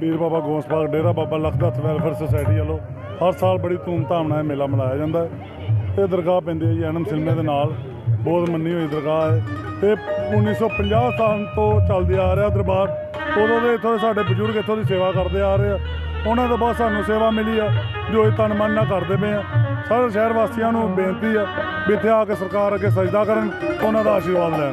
ਪੀਰ ਬਾਬਾ ਗੋਸਪਾਲ Dera Baba ਲਖਦਤ welfare society ਵੱਲੋਂ ਹਰ ਸਾਲ ਬੜੀ ਧੂਮਧਾਮ ਨਾਲ ਇਹ ਮੇਲਾ ਮਨਾਇਆ ਜਾਂਦਾ ਹੈ। ਇਹ ਦਰਗਾਹ ਪੈਂਦੀ ਹੈ ਜੀ ਐਨਮ ਸਿਲਮੇ ਦੇ ਨਾਲ। ਬਹੁਤ ਮੰਨੀ ਹੋਈ ਦਰਗਾਹ ਹੈ। ਇਹ 1950 ਸਾਲ ਤੋਂ ਚੱਲਦੀ ਆ ਰਿਹਾ ਦਰਬਾਰ। ਉਦੋਂ ਦੇ ਇੱਥੋਂ ਸਾਡੇ ਬਜ਼ੁਰਗ ਇੱਥੋਂ ਦੀ ਸੇਵਾ ਕਰਦੇ ਆ ਰਹੇ ਆ। ਉਹਨਾਂ ਤੋਂ ਬਾਅਦ ਸਾਨੂੰ ਸੇਵਾ ਮਿਲੀ ਆ ਜੋ ਇਹ ਤਨ ਮਨ ਨਾਲ ਕਰਦੇ ਪਏ ਆ। ਸਾਰੇ ਸ਼ਹਿਰ ਵਾਸੀਆਂ ਨੂੰ ਬੇਨਤੀ ਆ ਵੀ ਇੱਥੇ ਆ ਕੇ ਸਰਕਾਰ ਅੱਗੇ ਸਜਦਾ ਕਰਨ ਉਹਨਾਂ ਦਾ ਆਸ਼ੀਰਵਾਦ ਲੈਣ।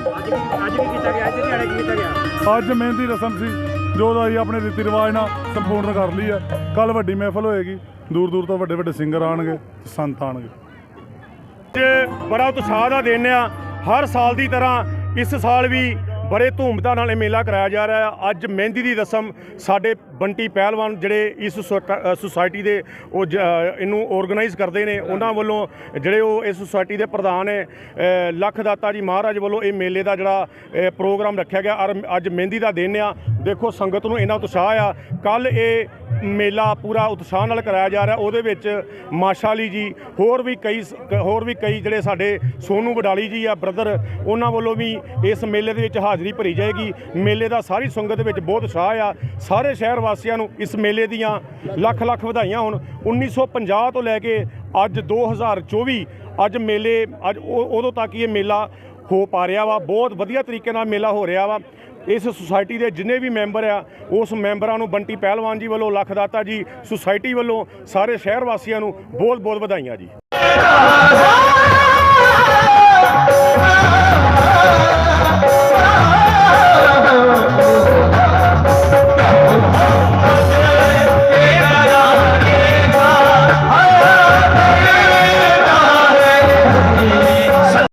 ਅੱਜ ਵੀ ਕੀਤਾ ਗਿਆ ਅੱਜ ਦਿਹਾੜੇ ਕੀਤਾ ਗਿਆ। ਅੱਜ ਮਹਿੰਦੀ ਰਸਮ ਸੀ। ਜੋ ਦਾ ਅਸੀਂ ਆਪਣੇ ਰੀਤੀ ਰਿਵਾਜ ਨਾਲ ਸੰਪੂਰਨ ਕਰ ਲਈ ਆ ਕੱਲ ਵੱਡੀ ਮਹਿਫਲ ਹੋਏਗੀ। ਦੂਰ ਦੂਰ ਤੋਂ ਵੱਡੇ ਵੱਡੇ ਸਿੰਗਰ ਆਣਗੇ ਸੰਤ ਆਣਗੇ ਅੱਜ ਬੜਾ ਉਤਸ਼ਾਹ ਦਾ ਦਿਨ ਆ। ਹਰ ਸਾਲ ਦੀ ਤਰ੍ਹਾਂ ਇਸ ਸਾਲ ਵੀ ਬੜੇ ਧੂਮਧਾਮ ਨਾਲ ਇਹ ਮੇਲਾ ਕਰਾਇਆ ਜਾ ਰਿਹਾ ਹੈ। ਅੱਜ ਮਹਿੰਦੀ ਦੀ ਰਸਮ ਸਾਡੇ ਬੰਟੀ ਪਹਿਲਵਾਨ ਜਿਹੜੇ ਇਸ ਸੁਸਾਇਟ- ਸੁਸਾਇਟੀ ਦੇ ਉਹ ਜ- ਇਹਨੂੰ ਆਰਗੇਨਾਈਜ਼ ਕਰਦੇ ਨੇ, ਉਹਨਾਂ ਵੱਲੋਂ ਜਿਹੜੇ ਉਹ ਇਸ ਸੁਸਾਇਟੀ ਦੇ ਪ੍ਰਧਾਨ ਨੇ ਲੱਖ ਦਾਤਾ ਜੀ ਮਹਾਰਾਜ ਵੱਲੋਂ ਇਹ ਮੇਲੇ ਦਾ ਜਿਹੜਾ ਪ੍ਰੋਗਰਾਮ ਰੱਖਿਆ ਗਿਆ। ਔਰ ਅੱਜ ਮਹਿੰਦੀ ਦਾ ਦਿਨ ਆ। ਦੇਖੋ ਸੰਗਤ ਨੂੰ ਇੰਨਾ ਉਤਸ਼ਾਹ ਆ। ਕੱਲ ਇਹ ਮੇਲਾ ਪੂਰਾ ਉਤਸ਼ਾਹ ਨਾਲ ਕਰਾਇਆ ਜਾ ਰਿਹਾ। ਉਹਦੇ ਵਿੱਚ ਮਾਸ਼ਾਲੀ ਜੀ, ਹੋਰ ਵੀ ਕਈ ਸ- ਹੋਰ ਵੀ ਕਈ ਜਿਹੜੇ ਸਾਡੇ ਸੋਨੂ ਵਡਾਲੀ ਜੀ ਆ, ਬ੍ਰਦਰ, ਉਹਨਾਂ ਵੱਲੋਂ ਵੀ ਇਸ ਮੇਲੇ ਦੇ ਵਿੱਚ ਹਾਜ਼ਰੀ ਭਰੀ ਜਾਏਗੀ। ਮੇਲੇ ਦਾ ਸਾਰੀ ਸੰਗਤ ਵਿੱਚ ਬਹੁਤ ਉਤਸ਼ਾਹ ਆ। ਸਾਰੇ ਸ਼ਹਿਰ ਵਾਸੀਆਂ ਨੂੰ ਇਸ ਮੇਲੇ ਦੀਆਂ ਲੱਖ ਲੱਖ ਵਧਾਈਆਂ ਹੋਣ। 1950 ਤੋਂ ਲੈ ਕੇ ਅੱਜ 2024 ਅੱਜ ਮੇਲੇ, ਅੱਜ ਉਹ- ਉਦੋਂ ਤੱਕ ਇਹ ਮੇਲਾ ਹੋ ਪਾ ਰਿਹਾ ਵਾ। ਬਹੁਤ ਵਧੀਆ ਤਰੀਕੇ ਨਾਲ ਮੇਲਾ ਹੋ ਰਿਹਾ ਵਾ। ਇਸ ਸੁਸਾਇਟੀ ਦੇ ਜਿੰਨੇ ਵੀ ਮੈਂਬਰ ਆ, ਉਸ ਮੈਂਬਰਾਂ ਨੂੰ ਬੰਟੀ ਪਹਿਲਵਾਨ ਜੀ ਵੱਲੋਂ ਲੱਖਦਾਤਾ ਜੀ, ਸੁਸਾਇਟੀ ਵੱਲੋਂ ਸਾਰੇ ਸ਼ਹਿਰ ਵਾਸੀਆਂ ਨੂੰ ਬਹੁਤ ਬਹੁਤ ਵਧਾਈਆਂ ਜੀ।